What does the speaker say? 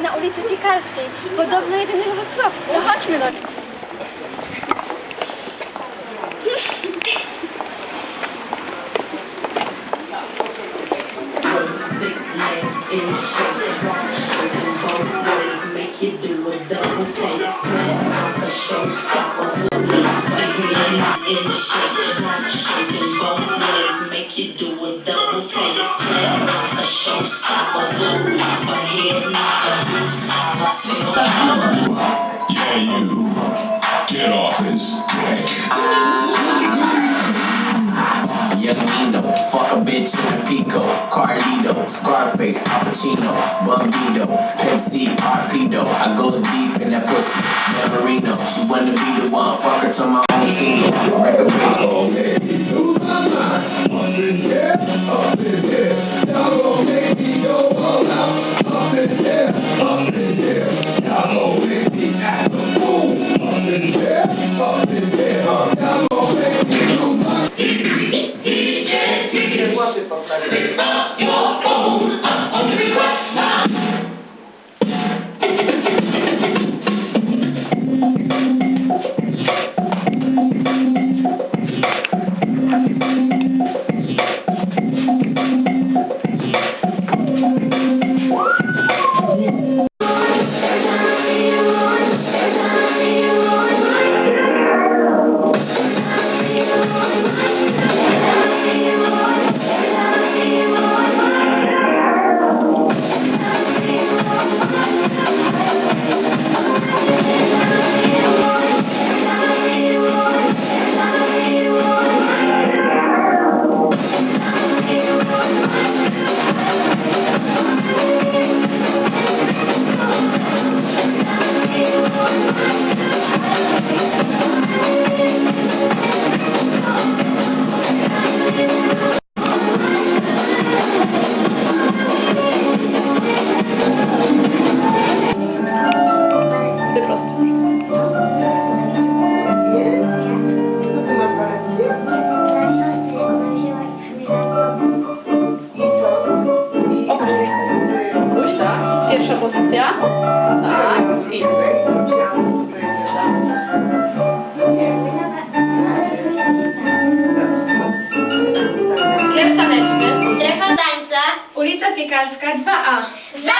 na ulicy Piekarskiej. Podobno jedyny we Wrocławiu. No chodźmy no. Make you do a double take, plan like. In shape, not Get off his dick. Young Nino, fuck a bitch in a Pico, Carlito, Scarface, Pacino, Bambino, Pepsi, Arpedo. I go deep in that pussy, Neverino. She wanna be the one, pierwsza pozycja. Tak, i Pierwsza meczmy. Strefa tańca. Ulica Piekarska 2A. Za